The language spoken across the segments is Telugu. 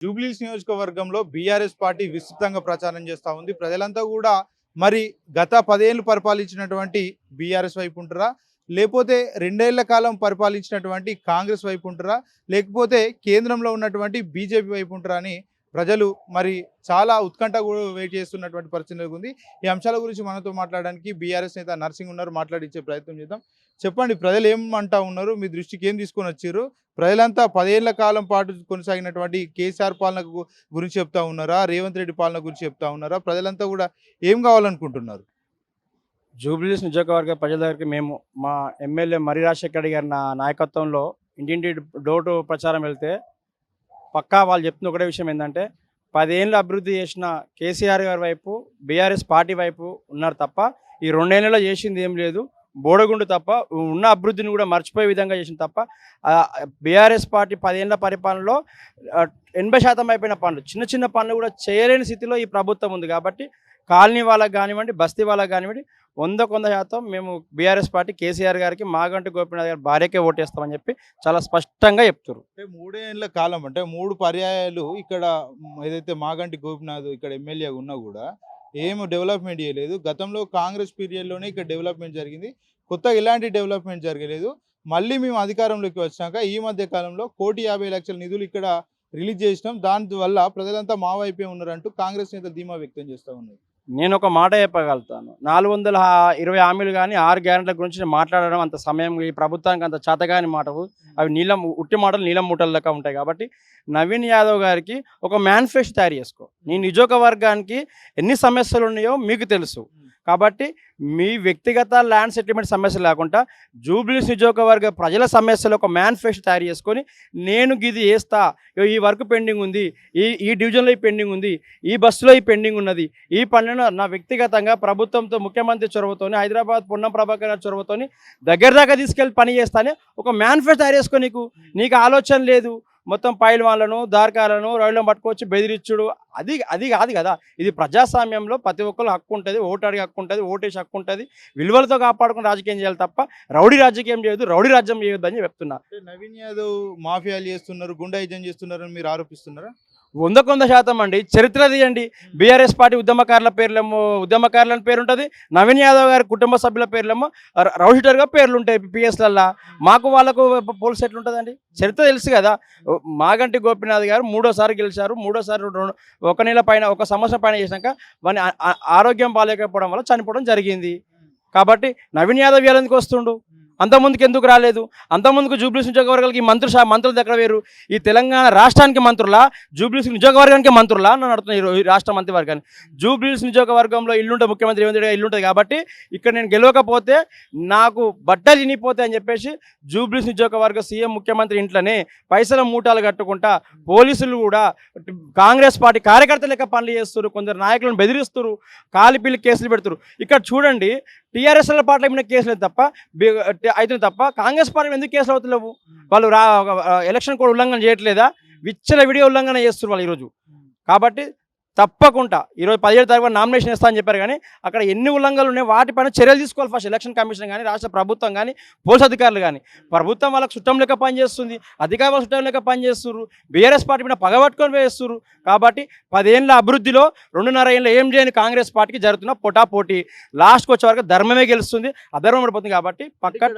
జూబ్లీస్ నియోజకవర్గంలో బీఆర్ఎస్ పార్టీ విస్తృతంగా ప్రచారం చేస్తూ ఉంది. ప్రజలంతా కూడా మరి గత పదేళ్ళు పరిపాలించినటువంటి బీఆర్ఎస్ వైపు ఉంటారా? లేకపోతే రెండేళ్ళ కాలం పరిపాలించినటువంటి కాంగ్రెస్ వైపు ఉంటారా? లేకపోతే కేంద్రంలో ఉన్నటువంటి బీజేపీ వైపు ఉంటారా అని ప్రజలు మరి చాలా ఉత్కంఠ కూడా వెయిట్ చేస్తున్నటువంటి పరిస్థితి ఉంది. ఈ అంశాల గురించి మనతో మాట్లాడడానికి బీఆర్ఎస్ నేత నర్సింగ్ ఉన్నారు. మాట్లాడించే ప్రయత్నం చేద్దాం. చెప్పండి ప్రజలు ఏమంటా ఉన్నారు? మీ దృష్టికి ఏం తీసుకొని వచ్చారు? ప్రజలంతా పదేళ్ళ కాలం పాటు కొనసాగినటువంటి కేసీఆర్ పాలన గురించి చెప్తా ఉన్నారా? రేవంత్ రెడ్డి పాలన గురించి చెప్తా ఉన్నారా? ప్రజలంతా కూడా ఏం కావాలనుకుంటున్నారు? జూబ్లీస్ నియోజకవర్గ ప్రజల దగ్గరికి మేము మా ఎమ్మెల్యే మరి రాజశేఖర్ గారి నా నాయకత్వంలో ఇంటింటి డోర్ టు ప్రచారం వెళ్తే పక్కా వాళ్ళు చెప్తున్న ఒకటే విషయం ఏంటంటే పదేళ్ళు అభివృద్ధి చేసిన కేసీఆర్ గారి వైపు బీఆర్ఎస్ పార్టీ వైపు ఉన్నారు తప్ప ఈ రెండేళ్ళలో చేసింది ఏం లేదు. బోడగుండు తప్ప ఉన్న అభివృద్ధిని కూడా మర్చిపోయే విధంగా చేసింది తప్ప బీఆర్ఎస్ పార్టీ పదేళ్ళ పరిపాలనలో ఎనభై శాతం అయిపోయిన పనులు చిన్న చిన్న పనులు కూడా చేయలేని స్థితిలో ఈ ప్రభుత్వం ఉంది కాబట్టి కాలనీ వాళ్ళకి కానివ్వండి బస్తీ వాళ్ళకి కానివ్వండి వందకు వంద శాతం మేము బీఆర్ఎస్ పార్టీ కేసీఆర్ గారికి మాగంటి గోపీనాథ్ గారి భార్యకే ఓటేస్తామని చెప్పి చాలా స్పష్టంగా చెప్తారు అంటే మూడేళ్ళ కాలం అంటే మూడు పర్యాయాలు ఇక్కడ ఏదైతే మాగంటి గోపినాథ్ ఇక్కడ ఎమ్మెల్యే ఉన్నా కూడా ఏం డెవలప్మెంట్ చేయలేదు. గతంలో కాంగ్రెస్ పీరియడ్లోనే ఇక్కడ డెవలప్మెంట్ జరిగింది. కొత్తగా ఎలాంటి డెవలప్మెంట్ జరగలేదు. మళ్ళీ మేము అధికారంలోకి వచ్చాక ఈ మధ్య కాలంలో కోటి యాభై లక్షల నిధులు ఇక్కడ రిలీజ్ చేసినాం. దాని వల్ల ప్రజలంతా మా వైపే ఉన్నారంటూ కాంగ్రెస్ నేత ధీమా వ్యక్తం చేస్తూ ఉన్నారు. నేను ఒక మాట చెప్పగలుగుతాను. నాలుగు వందల ఇరవై హామీలు కానీ ఆరు గ్యారెంట్ల గురించి మాట్లాడడం అంత సమయం ఈ ప్రభుత్వానికి అంత చేతగాని మాటలు. అవి నీలం ఉట్టి మాటలు నీలం మూటల లెక్క ఉంటాయి కాబట్టి నవీన్ యాదవ్ గారికి ఒక మేనిఫెస్టో తయారు చేసుకో. నీ నియోజకవర్గానికి ఎన్ని సమస్యలు ఉన్నాయో మీకు తెలుసు. కాబట్టి మీ వ్యక్తిగత ల్యాండ్ సెటిల్మెంట్ సమస్య లేకుండా జూబ్లీస్ నియోజకవర్గ ప్రజల సమస్యలు ఒక మేనిఫెస్టో తయారు చేసుకొని నేను గిది వేస్తా ఈ వర్క్ పెండింగ్ ఉంది ఈ ఈ డివిజన్లో ఈ పెండింగ్ ఉంది ఈ బస్సులో ఈ పెండింగ్ ఉన్నది ఈ పనులను నా వ్యక్తిగతంగా ప్రభుత్వంతో ముఖ్యమంత్రి చొరవతోని హైదరాబాద్ పున్నం ప్రభాకర్ చొరవతోని దగ్గర దాకా తీసుకెళ్ళి పని చేస్తానే ఒక మేనిఫెస్టో తయారు చేసుకో నీకు. నీకు ఆలోచన లేదు. మొత్తం పైల్వాన్లను వాళ్ళను దార్కాలను రైళ్ళను పట్టుకొచ్చి బెదిరించుడు అది అది కాదు కదా. ఇది ప్రజాస్వామ్యంలో ప్రతి ఒక్కరు హక్కు ఉంటుంది. ఓటు అడిగి హక్కు ఉంటుంది ఓటేసి హక్కు ఉంటుంది. విలువలతో కాపాడుకుని రాజకీయం చేయాలి తప్ప రౌడీ రాజకీయం చేయొద్దు రౌడీ రాజ్యం చేయొద్దు అని చెప్తున్నా. నవీన్ యాదవ్ మాఫియాలు చేస్తున్నారు గుండాయిజం చేస్తున్నారని మీరు ఆరోపిస్తున్నారా? వందకు వంద శాతం అండి. చరిత్ర తీయండి. బీఆర్ఎస్ పార్టీ ఉద్యమకారుల పేర్లేమో ఉద్యమకారుల పేరు ఉంటుంది నవీన్ యాదవ్ గారి కుటుంబ సభ్యుల పేర్లేమో రౌషిటర్గా పేర్లు ఉంటాయి పిఎస్లల్లా మాకు వాళ్ళకు పోలీస్ ఎట్లా ఉంటుందండి. చరిత్ర తెలుసు కదా. మాగంటి గోపీనాథ్ గారు మూడోసారి గెలిచారు. మూడోసారి ఒక నెల పైన ఒక సంవత్సరం పైన చేసినాక వాని ఆ- ఆరోగ్యం బాగాలేకపోవడం వల్ల చనిపోవడం జరిగింది. కాబట్టి నవీన్ యాదవ్ ఎందుకు వస్తుండు? అంతకుముందుకు ఎందుకు రాలేదు? అంతకుముందుకు జూబ్లీస్ నియోజకవర్గాలకి మంత్రులు మంత్రులు దగ్గర వేరు? ఈ తెలంగాణ రాష్ట్రానికి మంత్రులా? జూబ్లీస్ నియోజకవర్గానికి మంత్రులా? నన్ను అడుగుతున్నా ఈ ఈ రాష్ట్ర మంత్రివర్గాన్ని జూబ్లీస్ నియోజకవర్గంలో ఇల్లుంటే ముఖ్యమంత్రి రేవంత్ రెడ్డి ఇల్లుంటుంది కాబట్టి ఇక్కడ నేను గెలవకపోతే నాకు బట్టలు చినిపోతాయి అని చెప్పేసి జూబ్లీస్ నియోజకవర్గ సీఎం ముఖ్యమంత్రి ఇంట్లోనే పైసల మూటాలు కట్టుకుంటా పోలీసులు కూడా కాంగ్రెస్ పార్టీ కార్యకర్తలు లెక్క పనులు చేస్తారు కొందరు నాయకులను బెదిరిస్తారు కాలిపిల్లి కేసులు పెడతారు ఇక్కడ చూడండి టీఆర్ఎస్ల పార్టీల మీద కేసులు తప్ప అవుతుంది తప్ప కాంగ్రెస్ పార్టీ ఎందుకు కేసులు అవుతలేవు? వాళ్ళు రా ఎలక్షన్ కోడ్ ఉల్లంఘన చేయట్లేదా? విచ్చల వీడియో ఉల్లంఘన చేస్తున్నారు వాళ్ళు ఈరోజు. కాబట్టి తప్పకుండా. ఈరోజు పదిహేడు తారీఖు నామినేషన్ ఇస్తా అని చెప్పారు కానీ అక్కడ ఎన్ని ఉల్లంఘనలు ఉన్నాయి? వాటిపైన చర్యలు తీసుకోవాలి ఫస్ట్ ఎలక్షన్ కమిషన్ కానీ రాష్ట్ర ప్రభుత్వం కానీ పోలీస్ అధికారులు కానీ ప్రభుత్వం వాళ్ళకి చుట్టం లెక్క పనిచేస్తుంది అధికారులు చుట్టం లెక్క పనిచేస్తున్నారు బీఆర్ఎస్ పార్టీ మీద పగబట్టుకొని వేస్తున్నారు కాబట్టి పదేళ్ళ అభివృద్ధిలో రెండున్నర ఏళ్ళ ఏం చేయని కాంగ్రెస్ పార్టీకి జరుగుతున్న పోటాపోటీ లాస్ట్కి వచ్చే వరకు ధర్మమే గెలుస్తుంది. అధర్మం పడిపోతుంది కాబట్టి పక్క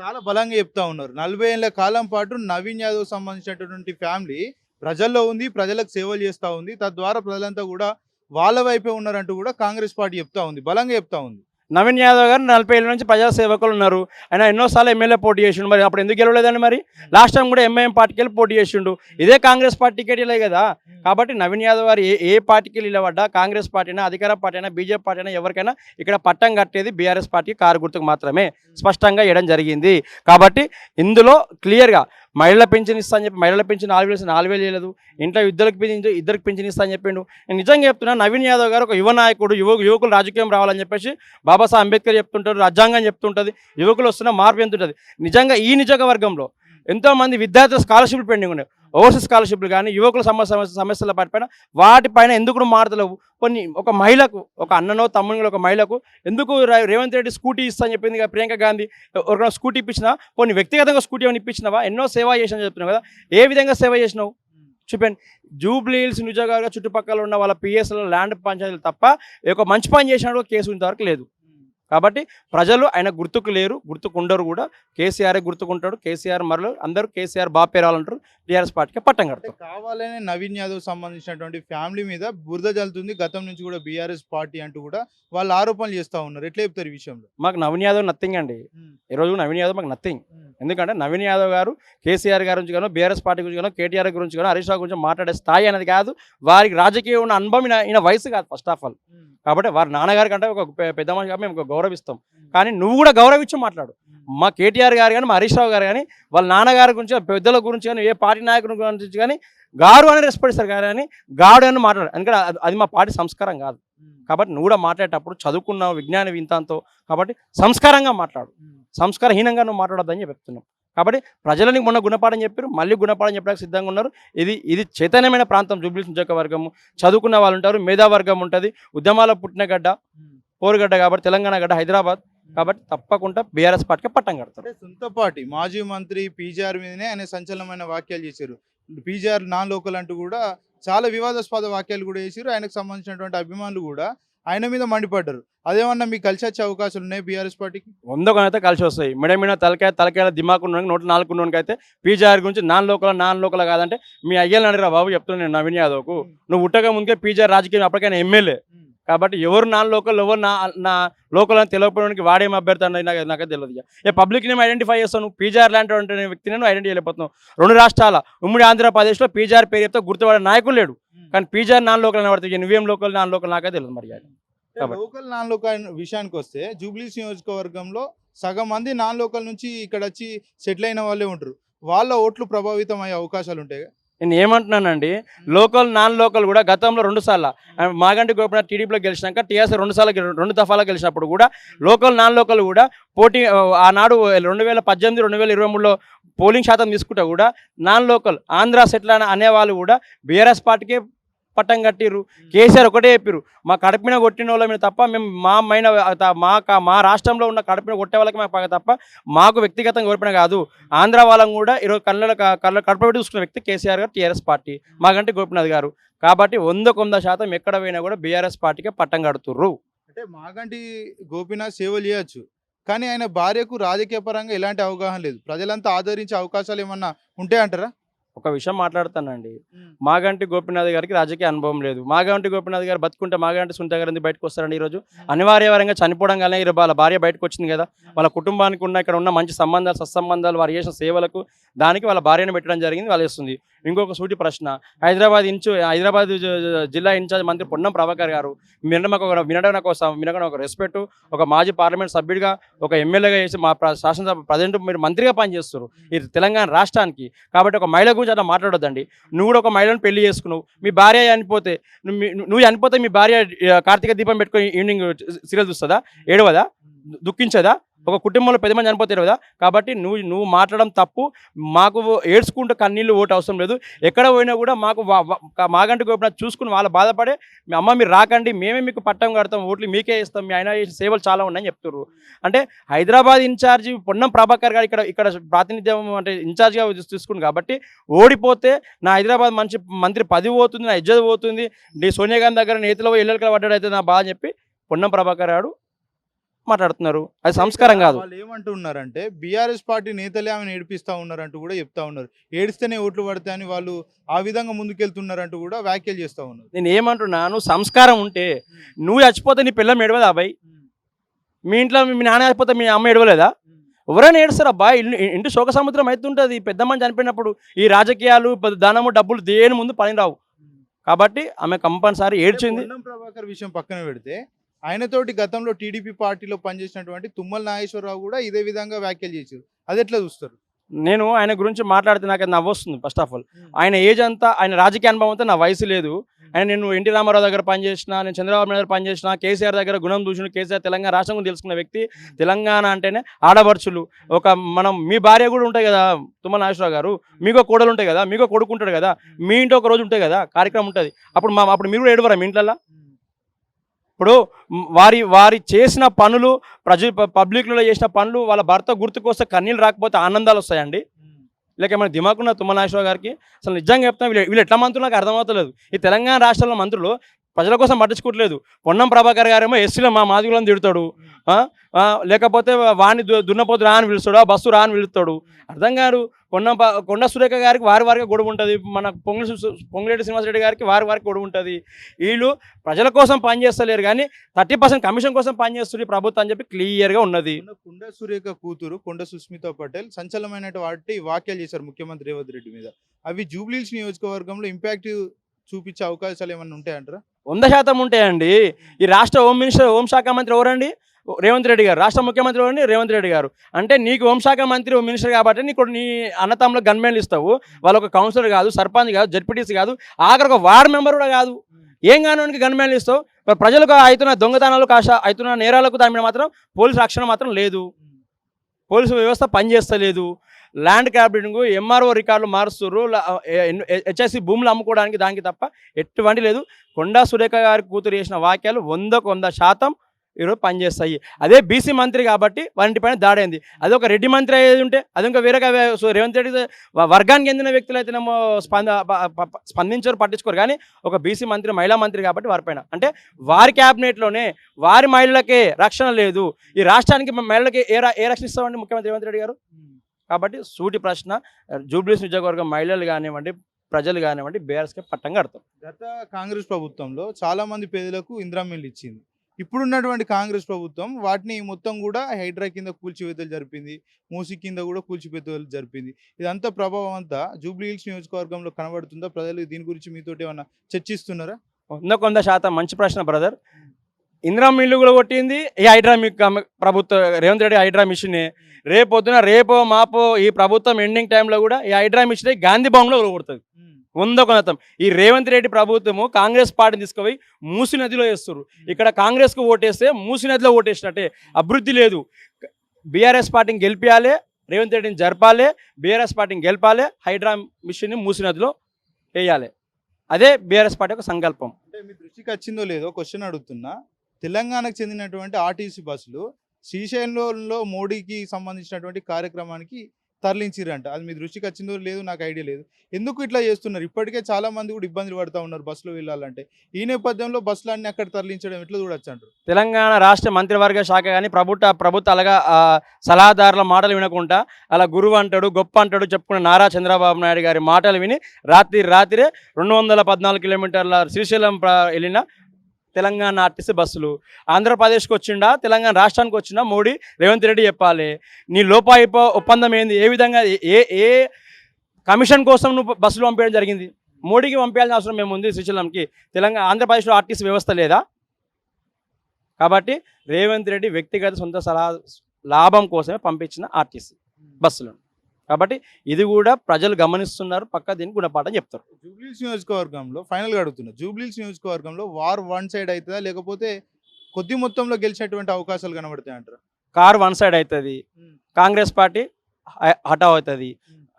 చాలా బలంగా చెప్తా ఉన్నారు. నలభై ఏళ్ళ కాలం పాటు నవీన్ యాదవ్ సంబంధించినటువంటి ఫ్యామిలీ ప్రజల్లో ఉంది ప్రజలకు సేవలు చేస్తూ ఉంది. తద్వారా ప్రజలంతా కూడా వాళ్ళ వైపే ఉన్నారంటూ కూడా కాంగ్రెస్ పార్టీ చెప్తా ఉంది బలంగా చెప్తా ఉంది. నవీన్ యాదవ్ గారు నలభై ఏళ్ళ నుంచి ప్రజా సేవకులు ఉన్నారు. ఆయన ఎన్నోసార్లు ఎమ్మెల్యే పోటీ చేసిండు మరి. అప్పుడు ఎందుకు గెలవలేదని మరి? లాస్ట్ టైం కూడా ఎంఐఎం పార్టీకి వెళ్ళి పోటీ చేసిండు. ఇదే కాంగ్రెస్ పార్టీ టికెట్ కదా? కాబట్టి నవీన్ యాదవ్ గారు ఏ ఏ పార్టీకి నిలబడ్డా? కాంగ్రెస్ పార్టీ అయినా అధికార పార్టీ అయినా బీజేపీ పార్టీ అయినా ఎవరికైనా ఇక్కడ పట్టం కట్టేది బీఆర్ఎస్ పార్టీ కారు గుర్తుకు మాత్రమే స్పష్టంగా ఇవ్వడం జరిగింది. కాబట్టి ఇందులో క్లియర్గా మహిళల పెన్షన్ ఇస్తా అని చెప్పి మహిళల పెన్షన్ నాలుగు వేలు నాలుగు వేలు చేయలేదు ఇంట్లో ఇద్దరికి పెన్షన్ ఇద్దరికి పెన్షన్ ఇస్తా అని చెప్పిండు. నేను నిజంగా చెప్తున్నా నవీన్ యాదవ్ గారు ఒక యువ నాయకుడు యువ యువకులు రాజకీయం రావాలని చెప్పేసి బాబాసాహెబ్ అంబేద్కర్ చెప్తుంటారు రాజ్యాంగం చెప్తుంటుంది యువకులు వస్తున్న మార్పు ఎంత ఉంటుంది నిజంగా ఈ నియోజకవర్గంలో ఎంతోమంది విద్యార్థుల స్కాలర్షిప్లు పెండింగ్ ఉన్నాయి. ఓవర్సీస్ స్కాలర్షిప్లు కానీ యువకుల సమస్య సమస్యల పైన వాటిపైన ఎందుకు మారుతలేవు కొన్ని ఒక మహిళకు ఒక అన్ననో తమ్ముని ఒక మహిళకు ఎందుకు రేవంత్ రెడ్డి స్కూటీ ఇస్తా అని చెప్పింది ప్రియాంక గాంధీ ఎవరికైనా స్కూటీ ఇప్పించినా కొన్ని వ్యక్తిగతంగా స్కూటీ ఏమైనా ఇప్పించినావా? ఎన్నో సేవ చేసినా చెప్తున్నావు కదా ఏ విధంగా సేవ చేసినావు? చూపండి. జూబ్లీ హిల్స్ నిజంగా చుట్టుపక్కల ఉన్న వాళ్ళ పిఎస్ల ల్యాండ్ పంచాయతీలు తప్ప ఒక మంచి పని చేసినట్టు కేసు ఇంతవరకు లేదు. కాబట్టి ప్రజలు ఆయన గుర్తుకు లేరు గుర్తుకు ఉండరు కూడా. కేసీఆర్ గుర్తుకుంటాడు కేసీఆర్ మరలు అందరూ కేసీఆర్ బాగా పేరాలంటారు టీఆర్ఎస్ పార్టీకి పట్టం కడతారు. కావాలనే నవీన్ యాదవ్ సంబంధించినటువంటి ఫ్యామిలీ మీద బురద జల్లుతుంది. గతం నుంచి కూడా బీఆర్ఎస్ పార్టీ అంటూ కూడా వాళ్ళు ఆరోపణలు చేస్తా ఉన్నారు. ఎట్లా చెప్తారు ఈ విషయంలో? మాకు నవీన్ యాదవ్ నథింగ్ అండి. ఈ రోజు నవీన్ యాదవ్ మాకు నథింగ్. ఎందుకంటే నవీన్ యాదవ్ గారు కేసీఆర్ గారి గురించి గాను బీఆర్ఎస్ పార్టీ గురించి గాను కేటీఆర్ గురించి గాను హరీష్ రావు గురించి మాట్లాడే స్థాయి అనేది కాదు. వారికి రాజకీయ ఉన్న అనుభవం ఈయన- వయసు కాదు ఫస్ట్ ఆఫ్ ఆల్ కాబట్టి వారి నాన్నగారి కంటే ఒక పెద్ద మనిషి కాబట్టి మేము గౌరవిస్తాం. కానీ నువ్వు కూడా గౌరవించి మాట్లాడు. మా కేటీఆర్ గారు కానీ మా హరీష్ రావు గారు కానీ వాళ్ళ నాన్నగారి గురించి పెద్దల గురించి కానీ ఏ పార్టీ నాయకుని గురించి కానీ గారు అని రెస్పెక్ట్ ఇస్తారు కానీ గాడు అని మాట్లాడు. ఎందుకంటే అది- మా పార్టీ సంస్కారం కాదు. కాబట్టి నువ్వు కూడా మాట్లాడేటప్పుడు చదువుకున్నావు విజ్ఞాన వింతాంతో కాబట్టి సంస్కారంగా మాట్లాడు. సంస్కారహీనంగా నువ్వు మాట్లాడొద్దని చెప్పి చెప్తున్నాం. కాబట్టి ప్రజలని మొన్న గుణపాఠం చెప్పారు మళ్ళీ గుణపాఠం చెప్పడానికి సిద్ధంగా ఉన్నారు. ఇది ఇది చైతన్యమైన ప్రాంతం జూబ్లీస్ నియోజకవర్గము చదువుకున్న వాళ్ళు ఉంటారు మేధావర్గం ఉంటుంది ఉద్యమాల పుట్టిన గడ్డ. పోరుగడ్డ కాబట్టి తెలంగాణ గడ్డ హైదరాబాద్ కాబట్టి తప్పకుండా బీఆర్ఎస్ పార్టీకి పట్టం కడతారు. అంటే సొంత పార్టీ మాజీ మంత్రి పీజీఆర్ మీదనే ఆయన సంచలనమైన వ్యాఖ్యలు చేశారు. పీజీఆర్ నాన్ లోకల్ అంటూ కూడా చాలా వివాదాస్పద వ్యాఖ్యలు కూడా చేశారు. ఆయనకు సంబంధించినటువంటి అభిమానులు కూడా ఆయన మీద మండిపడ్డారు. అదేమన్నా మీకు కలిసి వచ్చే అవకాశాలు ఉన్నాయి బీఆర్ఎస్ పార్టీకి? కొనైతే కలిసి వస్తాయి. మిడ మిడ తలకాయ తలకాయ దిమాకు ఉండడానికి నూట నాలుగు అయితే పీజీఆర్ గురించి నాన్ లోకల్ నాన్ లోకల్ కాదంటే మీ అయ్యలు అడిగిరా బాబు చెప్తున్నాను నేను నవీన్ యాదవ్కు. నువ్వు ఉట్టగా ముందుకే పీజీఆర్ రాజకీయం అప్పటికైనా ఎమ్మెల్యే. కాబట్టి ఎవరు నాన్ లోకల్ ఎవరు నా నా లోకల్ అని తెలియకపోవడానికి వాడేం అభ్యర్థి అన్నది నాకు నాకే తెలియదు. ఏ పబ్లిక్ నేను ఐడెంటిఫై చేస్తాను పీజీఆర్ లాంటి వ్యక్తిని నేను ఐడెంటిఫై చేయలేకపోతున్నాను రెండు రాష్ట్రాల ఉమ్మడి ఆంధ్రప్రదేశ్లో పీజీఆర్ పేరు చెప్తే గుర్తుపడే నాయకులు లేడు. కానీ పీజీఆర్ నాన్ లోకల్ అని పడుతుంది నువ్వేం లోకల్ నాన్ లోకల్ నాకే తెలియదు మరి. లోకల్ నాన్ లోకల్ విషయానికి వస్తే జూబ్లీస్ నియోజకవర్గంలో సగం మంది నాన్ లోకల్ నుంచి ఇక్కడ వచ్చి సెటిల్ అయిన వాళ్ళే ఉంటారు. వాళ్ళ ఓట్లు ప్రభావితం అయ్యే అవకాశాలు ఉంటాయి. నేను ఏమంటున్నానండి లోకల్ నాన్ లోకల్ కూడా గతంలో రెండు సార్లు మాగంటి గోపినాథ్ టీడీపీలో గెలిచినాక టీఆర్ఎస్ రెండు సార్లు గెలి- రెండు దఫాలు గెలిచినప్పుడు కూడా లోకల్ నాన్ లోకల్ కూడా పోటీ ఆనాడు రెండు వేల పద్దెనిమిది రెండు వేల ఇరవై మూడులో పోలింగ్ శాతం తీసుకుంటే కూడా నాన్ లోకల్ ఆంధ్ర సెటిల్ అనే అనేవాళ్ళు కూడా బీఆర్ఎస్ పార్టీకే పట్టం కట్టిర్రు. కేసీఆర్ ఒకటే చెప్పిర్రు. మా కడపిన కొట్టిన వాళ్ళ మీద తప్ప మేము మా మైన మా మా రాష్ట్రంలో ఉన్న కడపిన కొట్టే వాళ్ళకి మాకు తప్ప మాకు వ్యక్తిగతంగా కోరిపిన కాదు. ఆంధ్ర వాళ్ళం కూడా ఈరోజు కళ్ళ కళ్ళ కడప పెట్టి చూసుకున్న వ్యక్తి కేసీఆర్ గారు టీఆర్ఎస్ పార్టీ. మాకంటే గోపినాథ్ గారు. కాబట్టి వంద శాతం ఎక్కడ పోయినా కూడా బీఆర్ఎస్ పార్టీకే పట్టం కడుతుర్రు. అంటే మాగంటి గోపీనాథ్ సేవలు చేయొచ్చు కానీ ఆయన భార్యకు రాజకీయ పరంగా ఎలాంటి అవగాహన లేదు. ప్రజలంతా ఆదరించే అవకాశాలు ఏమన్నా ఉంటాయంటారా? ఒక విషయం మాట్లాడుతానండి. మాగంటి గోపినాథ్ గారికి రాజకీయ అనుభవం లేదు. మాగంటి గోపినాథ్ గారు బతుకుంటే మాగంటి సుంత గారు ఎందుకు బయటకు వస్తారండి ఈరోజు? అనివార్యపరంగా చనిపోవడం కానీ వాళ్ళ భార్య బయటకు వచ్చింది కదా. వాళ్ళ కుటుంబానికి ఉన్న ఇక్కడ ఉన్న మంచి సంబంధాలు సత్సంబంధాలు వారు చేసిన సేవలకు దానికి వాళ్ళ భార్యను పెట్టడం జరిగింది వాళ్ళు ఇస్తుంది ఇంకొక సూటి ప్రశ్న. హైదరాబాద్ ఇంచు హైదరాబాద్ జిల్లా ఇన్ఛార్జ్ మంత్రి పొన్నం ప్రభాకర్ గారు వినడం ఒక వినడం కోసం ఒక వినడం ఒక రెస్పెక్ట్ ఒక మాజీ పార్లమెంట్ సభ్యుడిగా ఒక ఎమ్మెల్యేగా చేసి మా శాసనసభ ప్రజెంట్ మీరు మంత్రిగా పనిచేస్తారు ఇది తెలంగాణ రాష్ట్రానికి. కాబట్టి ఒక మహిళ గురించి అట్లా మాట్లాడొద్దండి. నువ్వు కూడా ఒక మహిళను పెళ్ళి చేసుకున్నావు. మీ భార్య చనిపోతే నువ్వు నువ్వు చనిపోతే మీ భార్య కార్తీక దీపం పెట్టుకుని ఈవినింగ్ సీరియల్ చూస్తుందా? ఏడవదా? దుఃఖించదా? ఒక కుటుంబంలో పెద్ద మంది చనిపోతారు కదా కాబట్టి నువ్వు నువ్వు మాట్లాడడం తప్పు. మాకు ఏడ్చుకుంటూ కన్నీళ్ళు ఓటు అవసరం లేదు. ఎక్కడ పోయినా కూడా మాకు మాగంటి గోపిన చూసుకుని వాళ్ళు బాధపడే మీ అమ్మ మీరు రాకండి మేమే మీకు పట్టం కడతాం ఓట్లు మీకే ఇస్తాం మీ ఆయన చేసిన సేవలు చాలా ఉన్నాయని చెప్తుర్రు. అంటే హైదరాబాద్ ఇన్ఛార్జి పొన్నం ప్రభాకర్ గారు ఇక్కడ ఇక్కడ ప్రాతినిధ్యం అంటే ఇన్ఛార్జ్గా తీసుకుని కాబట్టి ఓడిపోతే నా హైదరాబాద్ మంచి మంత్రి పది పోతుంది నా ఇజ్జత్ పోతుంది. నీ సోనియా గాంధీ దగ్గర నేతలో ఇళ్ళకి పడ్డాడు అయితే నా బాధ అని చెప్పి పొన్నం ప్రభాకర్ గారు మాట్లాడుతున్నారు. అది సంస్కారం కాదు. వాళ్ళు ఏమంటున్నారంటే బీఆర్ఎస్ పార్టీ నేతలే ఆమెను ఏడిపిస్తా ఉన్నారంటూ కూడా చెప్తా ఉన్నారు. ఏడిస్తేనే ఓట్లు పడతాయని వాళ్ళు ఆ విధంగా ముందుకెళ్తున్నారంటూ కూడా వ్యాఖ్యలు చేస్తా ఉన్నారు. నేను ఏమంటున్నాను సంస్కారం ఉంటే నువ్వు చచ్చిపోతే నీ పిల్లం ఏడవదా అబ్బాయి? మీ ఇంట్లో మీ నాన్న చచ్చిపోతే మీ అమ్మ ఏడవలేదా? ఎవరైనా ఏడుస్తారు అబ్బా? ఇంటి శోక సముద్రం అవుతుంటుంది పెద్ద మంది చనిపోయినప్పుడు ఈ రాజకీయాలు ధనము డబ్బులు దేని ముందు పని రావు కాబట్టి ఆమె కంపల్సరీ ఏడ్చింది. ప్రభాకర్ విషయం పక్కన పెడితే ఆయనతోటి గతంలో టీడీపీ పార్టీలో పనిచేసినటువంటి తుమ్మల నాగేశ్వరరావు కూడా ఇదే విధంగా వ్యాఖ్యలు చేశారు. అది ఎట్లా చూస్తారు? నేను ఆయన గురించి మాట్లాడితే నాకు నవ్వు వస్తుంది ఫస్ట్ ఆఫ్ ఆల్ ఆయన ఏజ్ అంతా ఆయన రాజకీయ అనుభవం అంతా నా వయసు లేదు. ఆయన నేను ఎన్టీ రామారావు దగ్గర పనిచేసిన నేను చంద్రబాబు నాయుడు దగ్గర పనిచేసిన కేసీఆర్ దగ్గర గుణం దూషణ కేసీఆర్ తెలంగాణ రాష్ట్రం గురించి తెలుసుకున్న వ్యక్తి. తెలంగాణ అంటేనే ఆడపడుచులు. ఒక మనం మీ భార్య కూడా ఉంటాయి కదా తుమ్మల నాగేశ్వరరావు గారు. మీకో కోడలు ఉంటాయి కదా మీకో కొడుకు ఉంటాడు కదా మీ ఇంటి ఒక రోజు ఉంటాయి కదా కార్యక్రమం ఉంటుంది. అప్పుడు మా అప్పుడు మీరు కూడా ఏడవరా మీ ఇంట్లో ఇప్పుడు వారి వారి చేసిన పనులు ప్రజ పబ్లిక్లో చేసిన పనులు వాళ్ళ భర్త గుర్తుకొస్తే కన్నీళ్ళు రాకపోతే ఆనందాలు వస్తాయండి. లేక ఏమైనా దిమాకున్న తుమ్మనాశ్వర గారికి అసలు నిజంగా చెప్తాం వీళ్ళు వీళ్ళు ఎట్లా మంత్రులు నాకు అర్థమవుతలేదు ఈ తెలంగాణ రాష్ట్రంలో మంత్రులు ప్రజల కోసం పట్టించుకోవట్లేదు. పొన్నం ప్రభాకర్ గారేమో ఎస్సీలో మా మాదిగులను తిడతాడు. లేకపోతే వాడిని దు- దున్నపోతు రా అని పిలుస్తాడు. ఆ బస్సు రా అని పిలుస్తాడు అర్థం కాదు. కొండ కొండ సురేఖ గారికి వారి వారికి గొడవ ఉంటుంది. మన పొంగుల పొంగులేటి శ్రీనివాసరెడ్డి గారికి వారి వారికి గొడవ ఉంటుంది. వీళ్ళు ప్రజల కోసం పనిచేస్తలేరు కానీ థర్టీ పర్సెంట్ కమిషన్ కోసం పనిచేస్తుంది ప్రభుత్వం అని చెప్పి క్లియర్గా ఉన్నది. కొండ సురేఖ కూతురు కొండ సుస్మిత పటేల్ సంచలనమైన వాటి వ్యాఖ్యలు చేశారు ముఖ్యమంత్రి రేవంత్ రెడ్డి మీద. అవి జూబ్లీస్ నియోజకవర్గంలో ఇంపాక్ట్ చూపించే అవకాశాలు ఏమైనా ఉంటాయంటారా వంద శాతం ఉంటాయండి. ఈ రాష్ట్ర హోమ్ మినిస్టర్ హోంశాఖ మంత్రి ఎవరండి? రేవంత్ రెడ్డి గారు. రాష్ట్ర ముఖ్యమంత్రి ఎవరండి? రేవంత్ రెడ్డి గారు. అంటే నీకు హోంశాఖ మంత్రి మినిస్టర్ కాబట్టి నీకు నీ అన్నతంలో గన్మెన్లు ఇస్తావు. వాళ్ళు ఒక కౌన్సిలర్ కాదు సర్పంచ్ కాదు జడ్పీటీసీ కాదు. ఆఖరి ఒక వార్డ్ మెంబర్ కూడా కాదు. ఏం కానోనికి గన్మెన్లు ఇస్తావు? ప్రజలకు అవుతున్న దొంగతనాలు కాశ అవుతున్న నేరాలకు దాని మీద మాత్రం పోలీసు రక్షణ మాత్రం లేదు. పోలీసు వ్యవస్థ పనిచేస్తలేదు. ల్యాండ్ క్యాబినెటింగ్ ఎంఆర్ఓ రికార్డులు మారుస్తున్నారు హెచ్ఎస్సి భూములు అమ్ముకోవడానికి దానికి తప్ప ఎటువంటి లేదు. కొండా సురేఖ గారి కూతురు చేసిన వాక్యాలు వందకు వంద శాతం ఈరోజు పనిచేస్తాయి. అదే బీసీ మంత్రి కాబట్టి వాటిపైన దాడైంది. అదే ఒక రెడ్డి మంత్రి అయ్యేది ఉంటే అది ఇంకా వేరే రేవంత్ రెడ్డి వర్గానికి ఎందిన వ్యక్తులు అయితేనేమో స్పంద స్పందించరు పట్టించుకోరు. కానీ ఒక బీసీ మంత్రి మహిళా మంత్రి కాబట్టి వారిపైన అంటే వారి క్యాబినెట్లోనే వారి మహిళలకే రక్షణ లేదు. ఈ రాష్ట్రానికి మహిళలకి ఏ ఏ రక్షణ ఇస్తామండి ముఖ్యమంత్రి రేవంత్ రెడ్డి గారు? కాబట్టి సూటి ప్రశ్న జూబ్లీస్ నియోజకవర్గం మహిళలు కానివ్వండి ప్రజలు కానివ్వండి బీఆర్ఎస్కి పట్టం కడతాం. గత కాంగ్రెస్ ప్రభుత్వంలో చాలా మంది పేదలకు ఇందిరామిల్లు ఇచ్చింది. ఇప్పుడున్నటువంటి కాంగ్రెస్ ప్రభుత్వం వాటిని మొత్తం కూడా హైడ్రా కింద కూల్చివేతలు జరిపింది మూసి కింద కూడా కూల్చివేతలు జరిపింది. ఇదంతా ప్రభావం అంతా జూబ్లీ హిల్స్ నియోజకవర్గంలో కనబడుతుందా? ప్రజలు దీని గురించి మీతోటి ఏమన్నా చర్చిస్తున్నారా? వంద కొంద శాతం మంచి ప్రశ్న బ్రదర్. ఇందిరా మిల్లు కూడా కొట్టింది. ఈ హైడ్రా ప్రభుత్వ రేవంత్ రెడ్డి హైడ్రా మిషనే రేపొద్దున రేపో మాపో ఈ ప్రభుత్వం ఎండింగ్ టైంలో కూడా ఈ హైడ్రా మిషన్ గాంధీ భవన్లో కొడుతుంది వంద కొనతం ఈ రేవంత్ రెడ్డి ప్రభుత్వము కాంగ్రెస్ పార్టీని తీసుకుపోయి మూసి నదిలో వేస్తారు ఇక్కడ కాంగ్రెస్కు ఓటేస్తే మూసి నదిలో ఓటేసినట్టే. అభివృద్ధి లేదు. బీఆర్ఎస్ పార్టీని గెలిపించాలి రేవంత్ రెడ్డిని జరపాలి బీఆర్ఎస్ పార్టీని గెలపాలి హైడ్రా మిషన్ని మూసి నదిలో వేయాలి. అదే బీఆర్ఎస్ పార్టీ యొక్క సంకల్పం. అంటే మీ దృష్టికి వచ్చిందో లేదో క్వశ్చన్ అడుగుతున్నా. తెలంగాణకు చెందినటువంటి ఆర్టీసీ బస్సులు శ్రీశైలంలో మోడీకి సంబంధించినటువంటి కార్యక్రమానికి తరలించిరంట అది మీ దృష్టికి వచ్చిందో లేదు నాకు ఐడియా లేదు. ఎందుకు ఇట్లా చేస్తున్నారు? ఇప్పటికే చాలా మంది కూడా ఇబ్బందులు పడుతూ ఉన్నారు బస్సులో వెళ్ళాలంటే. ఈ నేపథ్యంలో బస్సులన్నీ అక్కడ తరలించడం ఎట్లా చూడొచ్చు అంటారు తెలంగాణ రాష్ట్ర మంత్రివర్గ శాఖ కానీ ప్రభుత్వ ప్రభుత్వ అలాగా సలహాదారుల మాటలు వినకుండా అలా గురువు అంటాడు గొప్ప అంటాడు చెప్పుకున్న నారా చంద్రబాబు నాయుడు గారి మాటలు విని రాత్రి రాత్రే రెండు వందల పద్నాలుగు కిలోమీటర్ల శ్రీశైలం వెళ్ళిన తెలంగాణ ఆర్టీసీ బస్సులు. ఆంధ్రప్రదేశ్కి వచ్చిండా తెలంగాణ రాష్ట్రానికి వచ్చిండా మోడీ రేవంత్ రెడ్డి చెప్పాలి. నీ లోపాయిపో ఒప్పందం ఏంది? ఏ విధంగా ఏ ఏ కమిషన్ కోసం నువ్వు బస్సులు పంపించడం జరిగింది? మోడీకి పంపించాల్సిన అవసరం ఏముంది శ్రీశైలంకి? తెలంగాణ ఆంధ్రప్రదేశ్లో ఆర్టీసీ వ్యవస్థ లేదా? కాబట్టి రేవంత్ రెడ్డి వ్యక్తిగత సొంత సలహా లాభం కోసమే పంపించిన ఆర్టీసీ బస్సులను. కాబట్టి ఇది కూడా ప్రజలు గమనిస్తున్నారు. పక్క దీనికి గుణపాఠం చెప్తారు. జూబ్లీస్ నియోజకవర్గంలో ఫైనల్గా అడుగుతున్నా జూబ్లీస్ నియోజకవర్గంలో వార్ వన్ సైడ్ అవుతుందా? లేకపోతే కొద్ది మొత్తంలో గెలిచేటువంటి అవకాశాలు కనబడతాయి అంటారు? కారు వన్ సైడ్ అవుతుంది. కాంగ్రెస్ పార్టీ హ- హటావ్ అవుతుంది.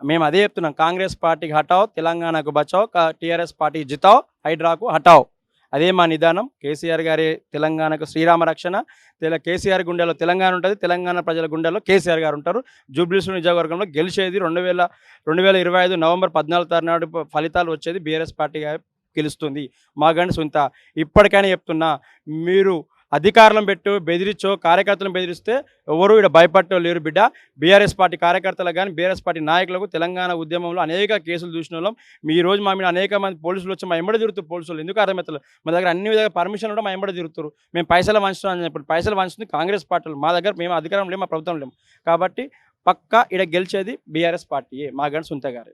మేము. అదే చెప్తున్నాం. కాంగ్రెస్ పార్టీకి హటావ్ తెలంగాణకు బచావ్ టీఆర్ఎస్ పార్టీకి జితావ్ హైడ్రాకు హటావ్ అదే మా నిదానం. కేసీఆర్ గారి తెలంగాణకు శ్రీరామ రక్షణ. తెల కేసీఆర్ గుండెలో తెలంగాణ ఉంటుంది తెలంగాణ ప్రజల గుండెలో కేసీఆర్ గారు ఉంటారు. జూబ్లీస్ నియోజకవర్గంలో గెలిచేది రెండు వేల రెండు వేల ఇరవై ఐదు నవంబర్ పద్నాలుగు తారీనాడు ఫలితాలు వచ్చేది బీఆర్ఎస్ పార్టీగా గెలుస్తుంది. మా మాగండి సొంత. ఇప్పటికైనా చెప్తున్నా మీరు అధికారులను పెట్టు బెదిరించో కార్యకర్తలను బెదిరిస్తే ఎవరు ఇక్కడ భయపడటం లేరు బిడ్డ. బీఆర్ఎస్ పార్టీ కార్యకర్తలకు కానీ బీఆర్ఎస్ పార్టీ నాయకులకు తెలంగాణ ఉద్యమంలో అనేక కేసులు చూసిన వాళ్ళం. మీ రోజు మా మీద అనేక మంది పోలీసులు వచ్చి మా ఎంబడి తిరుగుతారు పోలీసులు ఎందుకు అర్థమవుతారు మా దగ్గర అన్ని విధంగా పర్మిషన్ కూడా మా ఎంబడి తిరుగుతారు మేము పైసలు వంచుతున్నాం అని చెప్పి పైసలు వంచుతుంది కాంగ్రెస్ పార్టీలు. మా దగ్గర మేము అధికారం లేము మా ప్రభుత్వం లేము. కాబట్టి పక్కా ఇక్కడ గెలిచేది బీఆర్ఎస్ పార్టీయే. మా గంట సుంత గారు.